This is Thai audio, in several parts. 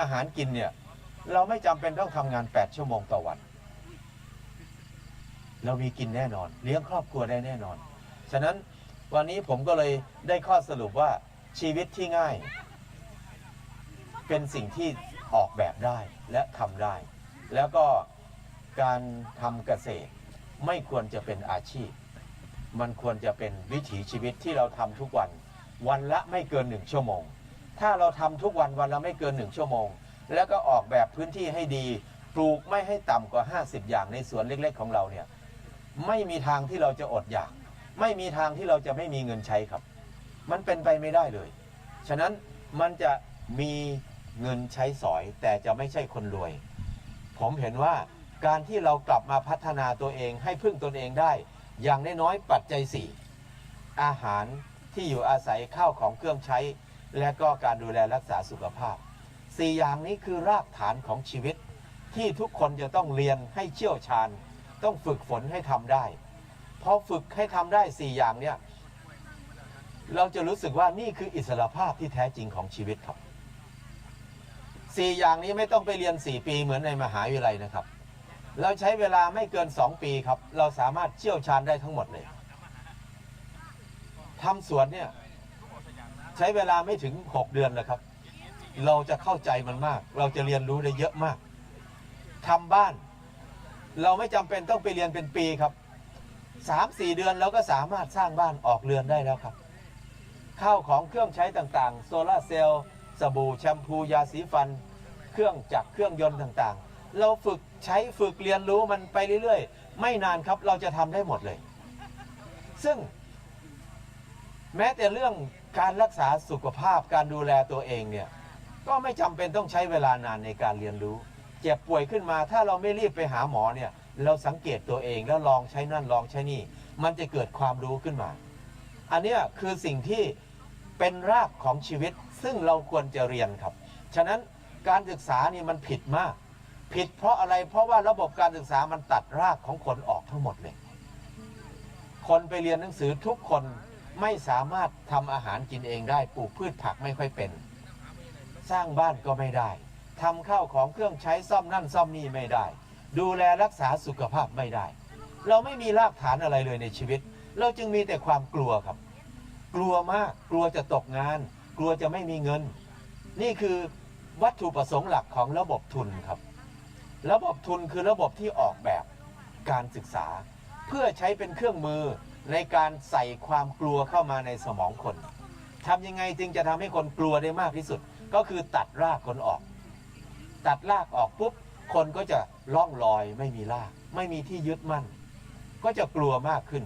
อาหารกินเนี่ย เราไม่จำเป็นต้องทำงาน 8 ชั่วโมงต่อวัน เรามีกินแน่นอน เลี้ยงครอบครัวได้แน่นอน ฉะนั้นวันนี้ผมก็เลยได้ข้อสรุปว่าชีวิตที่ง่าย เป็นสิ่งที่ออกแบบได้และทำได้ แล้วก็การทำเกษตรไม่ควรจะเป็นอาชีพ มันควรจะเป็นวิถีชีวิตที่เราทำทุกวัน วันละไม่เกินหนึ่งชั่วโมง ถ้าเราทำทุกวันวันละไม่เกินหนึ่งชั่วโมง แล้วก็ออกแบบพื้นที่ให้ดี ปลูกไม่ให้ต่ำกว่า 50 อย่างในสวนเล็ก ๆ ของเราเนี่ยไม่มีทางที่เราจะอดอยาก ไม่มีทางที่เราจะไม่มีเงินใช้ครับ มันเป็นไปไม่ได้เลย ฉะนั้นมันจะมีเงินใช้สอย แต่จะไม่ใช่คนรวย ผมเห็นว่าการที่เรากลับมาพัฒนาตัวเองให้พึ่งตนเองได้ อย่างน้อยๆปัจจัยสี่อาหารที่อยู่อาศัยข้าวของเครื่องใช้ และก็การดูแลรักษาสุขภาพสี่อย่างนี้คือรากฐานของชีวิต ที่ทุกคนจะต้องเรียนให้เชี่ยวชาญ ต้องฝึกฝนให้ทำได้พอฝึกให้ทำได้สี่อย่างเนี่ยเราจะรู้สึกว่านี่คืออิสระภาพที่แท้จริงของชีวิตครับสี่อย่างนี้ไม่ต้องไปเรียนสี่ปีเหมือนในมหาวิทยาลัยนะครับ เราใช้เวลาไม่เกินสองปีครับ เราสามารถเชี่ยวชาญได้ทั้งหมดเลยทำสวนเนี่ย ใช้เวลาไม่ถึง 6 เดือนนะครับ เราจะเข้าใจมันมาก เราจะเรียนรู้ได้เยอะมากทำบ้าน เราไม่จำเป็นต้องไปเรียนเป็นปีครับสามสี่เดือนเราก็สามารถสร้างบ้านออกเรือนได้แล้วครับข้าวของเครื่องใช้ต่างๆ โซลาเซลล์สบู่แชมพูยาสีฟัน เครื่องจักรเครื่องยนต์ต่างๆ เราฝึกใช้ฝึกเรียนรู้มันไปเรื่อยๆ ไม่นานครับเราจะทำได้หมดเลย ซึ่ง แม้แต่เรื่อง การรักษาสุขภาพการดูแลตัวเองเนี่ยก็ไม่จำเป็นต้องใช้เวลานานในการเรียนรู้ เจ็บป่วยขึ้นมาถ้าเราไม่รีบไปหาหมอเนี่ยเราสังเกตตัวเองแล้วลองใช้นั่นลองใช้นี่ มันจะเกิดความรู้ขึ้นมา อันนี้คือสิ่งที่เป็นรากของชีวิตซึ่งเราควรจะเรียนครับ ฉะนั้นการศึกษานี่มันผิดมาก ผิดเพราะอะไรเพราะว่าระบบการศึกษามันตัดรากของคนออกทั้งหมดเลย คนไปเรียนหนังสือทุกคน ไม่สามารถทำอาหารกินเองได้ปลูกพืชผักไม่ค่อยเป็น สร้างบ้านก็ไม่ได้ทำข้าวของเครื่องใช้ซ่อมนั่นซ่อมนี่ไม่ได้ ดูแลรักษาสุขภาพไม่ได้ เราไม่มีรากฐานอะไรเลยในชีวิต เราจึงมีแต่ความกลัวครับ กลัวมากกลัวจะตกงาน กลัวจะไม่มีเงิน นี่คือวัตถุประสงค์หลักของระบบทุนครับ ระบบทุนคือระบบที่ออกแบบการศึกษา เพื่อใช้เป็นเครื่องมือ ในการใส่ความกลัวเข้ามาในสมองคนทำยังไงจึงจะทำให้คนกลัวได้มากที่สุด ก็คือตัดรากคนออก ตัดรากออกปุ๊บ คนก็จะล่องลอยไม่มีราก ไม่มีที่ยึดมั่น ก็จะกลัวมากขึ้น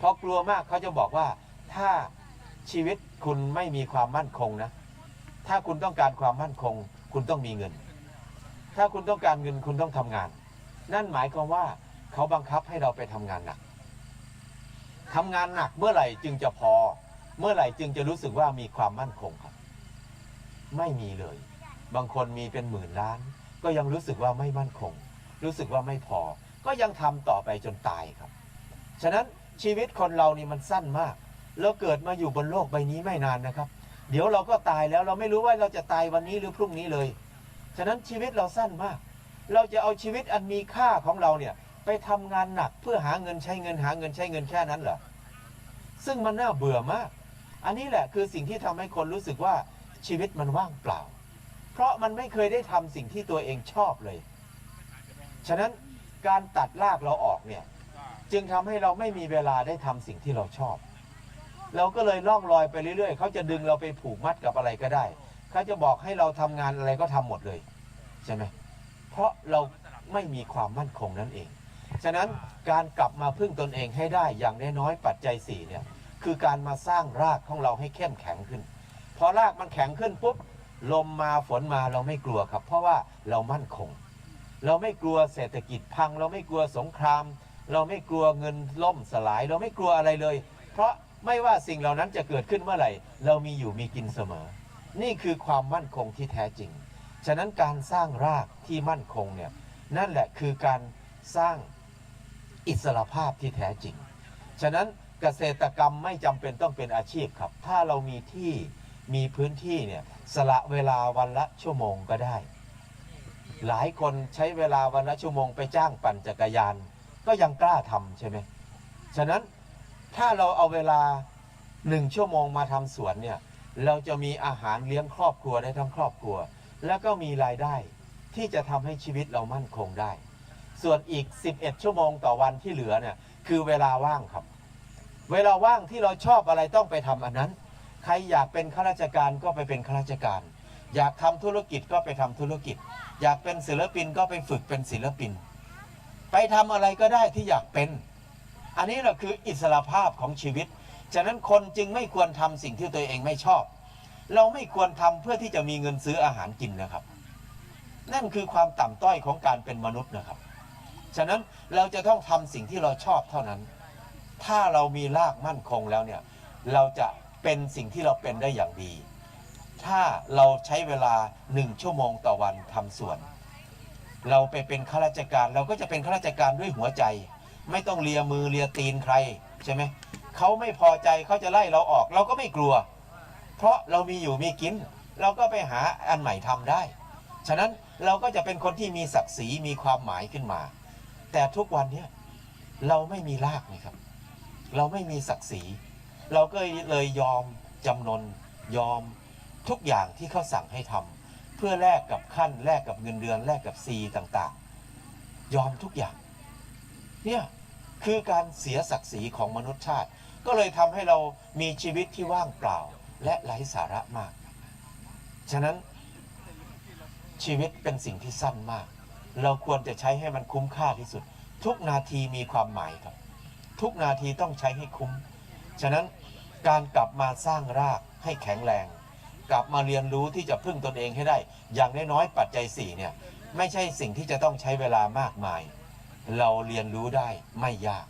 พอกลัวมากเขาจะบอกว่าถ้าชีวิตคุณไม่มีความมั่นคงนะ ถ้าคุณต้องการความมั่นคง คุณต้องมีเงิน ถ้าคุณต้องการเงินคุณต้องทำงาน นั่นหมายความว่าเขาบังคับให้เราไปทำงานหนัก ทำงานหนักเมื่อไหร่จึงจะพอ เมื่อไหร่จึงจะรู้สึกว่ามีความมั่นคงครับ ไม่มีเลย บางคนมีเป็นหมื่นล้าน ก็ยังรู้สึกว่าไม่มั่นคง รู้สึกว่าไม่พอ ก็ยังทำต่อไปจนตายครับ ฉะนั้นชีวิตคนเรานี่มันสั้นมาก เราเกิดมาอยู่บนโลกใบนี้ไม่นานนะครับ เดี๋ยวเราก็ตายแล้วเราไม่รู้ว่าเราจะตายวันนี้หรือพรุ่งนี้เลย ฉะนั้นชีวิตเราสั้นมาก เราจะเอาชีวิตอันมีค่าของเราเนี่ย ไปทำงานหนักเพื่อหาเงินใช้เงินหาเงินใช้เงินแค่นั้นเหรอซึ่งมันน่าเบื่อมาก อันนี้แหละคือสิ่งที่ทำให้คนรู้สึกว่าชีวิตมันว่างเปล่า เพราะมันไม่เคยได้ทำสิ่งที่ตัวเองชอบเลย ฉะนั้นการตัดรากเราออกเนี่ยจึงทำให้เราไม่มีเวลาได้ทำสิ่งที่เราชอบ เราก็เลยล่องลอยไปเรื่อยๆ เขาจะดึงเราไปผูกมัดกับอะไรก็ได้ เขาจะบอกให้เราทำงานอะไรก็ทำหมดเลย ใช่ไหมเพราะเราไม่มีความมั่นคงนั่นเอง ฉะนั้นการกลับมาพึ่งตนเองให้ได้อย่างน้อยๆปัจจัย4เนี่ยคือการมาสร้างรากของเราให้เข้มแข็งขึ้น พอรากมันแข็งขึ้นปุ๊บลมมาฝนมาเราไม่กลัวครับ เพราะว่าเรามั่นคง เราไม่กลัวเศรษฐกิจพัง เราไม่กลัวสงคราม เราไม่กลัวเงินล่มสลาย เราไม่กลัวอะไรเลย เพราะไม่ว่าสิ่งเหล่านั้นจะเกิดขึ้นเมื่อไหร่ เรามีอยู่มีกินเสมอ นี่คือความมั่นคงที่แท้จริง ฉะนั้นการสร้างรากที่มั่นคงเนี่ยนั่นแหละคือการสร้าง อิสรภาพที่แท้จริง ฉะนั้นเกษตรกรรมไม่จำเป็นต้องเป็นอาชีพครับ ถ้าเรามีที่มีพื้นที่เนี่ยสละเวลาวันละชั่วโมงก็ได้ หลายคนใช้เวลาวันละชั่วโมงไปจ้างปั่นจักรยาน ก็ยังกล้าทำใช่ไหมฉะนั้นถ้าเราเอาเวลาหนึ่งชั่วโมงมาทำสวนเนี่ยเราจะมีอาหารเลี้ยงครอบครัวได้ทั้งครอบครัว แล้วก็มีรายได้ที่จะทำให้ชีวิตเรามั่นคงได้ ส่วนอีก 11 ชั่วโมงต่อวันที่เหลือเนี่ยคือเวลาว่างครับ เวลาว่างที่เราชอบอะไรต้องไปทำอันนั้น ใครอยากเป็นข้าราชการก็ไปเป็นข้าราชการ อยากทำธุรกิจก็ไปทำธุรกิจ อยากเป็นศิลปินก็ไปฝึกเป็นศิลปิน ไปทำอะไรก็ได้ที่อยากเป็น อันนี้แหละคืออิสระภาพของชีวิต ฉะนั้นคนจึงไม่ควรทำสิ่งที่ตัวเองไม่ชอบ เราไม่ควรทำเพื่อที่จะมีเงินซื้ออาหารกินนะครับ นั่นคือความต่ำต้อยของการเป็นมนุษย์นะครับ ฉะนั้นเราจะต้องทำสิ่งที่เราชอบเท่านั้น ถ้าเรามีรากมั่นคงแล้วเนี่ยเราจะเป็นสิ่งที่เราเป็นได้อย่างดี ถ้าเราใช้เวลาหนึ่งชั่วโมงต่อวันทำสวน เราไปเป็นข้าราชการเราก็จะเป็นข้าราชการด้วยหัวใจ ไม่ต้องเลียมือเลียตีนใครใช่ไหมเขาไม่พอใจเขาจะไล่เราออกเราก็ไม่กลัว เพราะเรามีอยู่มีกิน เราก็ไปหาอันใหม่ทำได้ ฉะนั้นเราก็จะเป็นคนที่มีศักดิ์ศรีมีความหมายขึ้นมา แต่ทุกวันเนี้ยเราไม่มีรากนี่ครับ เราไม่มีศักดิ์ศรี เราก็เลยยอมจำนนยอมทุกอย่างที่เขาสั่งให้ทำเพื่อแลกกับขั้นแลกกับเงินเดือนแลกกับซีต่างๆ ยอมทุกอย่าง เนี่ยคือการเสียศักดิ์ศรีของมนุษยชาติ ก็เลยทำให้เรามีชีวิตที่ว่างเปล่าและไร้สาระมาก ฉะนั้นชีวิตเป็นสิ่งที่สั้นมาก เราควรจะใช้ให้มันคุ้มค่าที่สุด ทุกนาทีมีความหมายครับ ทุกนาทีต้องใช้ให้คุ้ม ฉะนั้นการกลับมาสร้างรากให้แข็งแรง กลับมาเรียนรู้ที่จะพึ่งตนเองให้ได้ อย่างน้อยๆปัจจัย4เนี่ยไม่ใช่สิ่งที่จะต้องใช้เวลามากมาย เราเรียนรู้ได้ไม่ยาก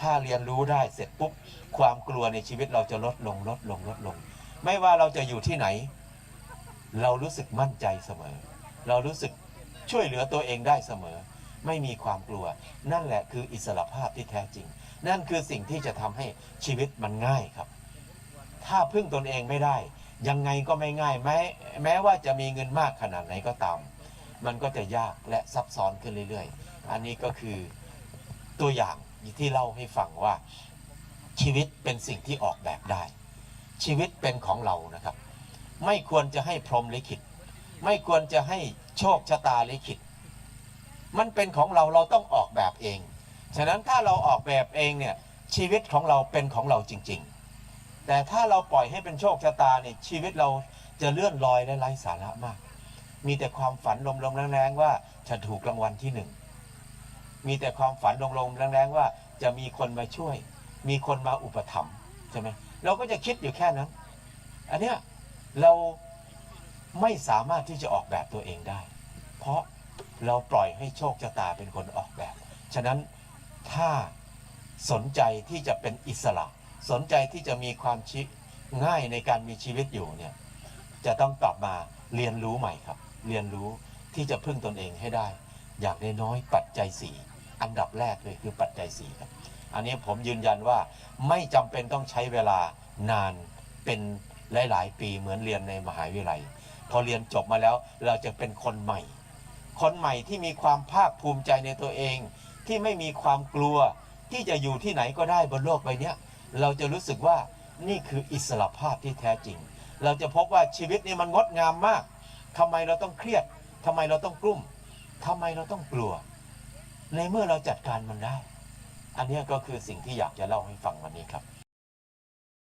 ถ้าเรียนรู้ได้เสร็จปุ๊บความกลัวในชีวิตเราจะลดลงลดลงลดลง ไม่ว่าเราจะอยู่ที่ไหน เรารู้สึกมั่นใจเสมอ เรารู้สึก ช่วยเหลือตัวเองได้เสมอ ไม่มีความกลัว นั่นแหละคืออิสระภาพที่แท้จริง นั่นคือสิ่งที่จะทำให้ชีวิตมันง่ายครับ ถ้าพึ่งตนเองไม่ได้ ยังไงก็ไม่ง่ายแม้แม้ว่าจะมีเงินมากขนาดไหนก็ตาม มันก็จะยากและซับซ้อนขึ้นเรื่อยๆ อันนี้ก็คือตัวอย่างที่เล่าให้ฟังว่าชีวิตเป็นสิ่งที่ออกแบบได้ ชีวิตเป็นของเรานะครับ ไม่ควรจะให้พรมลิขิต ไม่ควรจะให้ โชคชะตาลิขิต มันเป็นของเราเราต้องออกแบบเอง ฉะนั้นถ้าเราออกแบบเองเนี่ยชีวิตของเราเป็นของเราจริง ๆ แต่ถ้าเราปล่อยให้เป็นโชคชะตาเนี่ยชีวิตเราจะเลื่อนลอยและไร้สาระมาก มีแต่ความฝันลมๆแรงๆว่าจะถูกรางวัลที่หนึ่ง มีแต่ความฝันลมๆแรงๆว่าจะมีคนมาช่วย มีคนมาอุปถัมภ์ใช่ไหมเราก็จะคิดอยู่แค่นั้น อันเนี้ยเรา ไม่สามารถที่จะออกแบบตัวเองได้ เพราะเราปล่อยให้โชคชะตาเป็นคนออกแบบ ฉะนั้นถ้าสนใจที่จะเป็นอิสระ สนใจที่จะมีความชิง่ายในการมีชีวิตอยู่เนี่ยจะต้องกลับมาเรียนรู้ใหม่ครับ เรียนรู้ที่จะพึ่งตนเองให้ได้ อย่างน้อยๆปัจจัยสี่อันดับแรกเลยคือปัจจัยสี่ครับ อันนี้ผมยืนยันว่าไม่จำเป็นต้องใช้เวลานานเป็นหลาย ๆ ปีเหมือนเรียนในมหาวิทยาลัย พอเรียนจบมาแล้วเราจะเป็นคนใหม่ คนใหม่ที่มีความภาคภูมิใจในตัวเอง ที่ไม่มีความกลัวที่จะอยู่ที่ไหนก็ได้บนโลกใบนี้เราจะรู้สึกว่านี่คืออิสระภาพที่แท้จริง เราจะพบว่าชีวิตนี่มันงดงามมากทำไมเราต้องเครียดทำไมเราต้องกลุ้มทำไมเราต้องกลัว ในเมื่อเราจัดการมันได้ อันนี้ก็คือสิ่งที่อยากจะเล่าให้ฟังวันนี้ครับ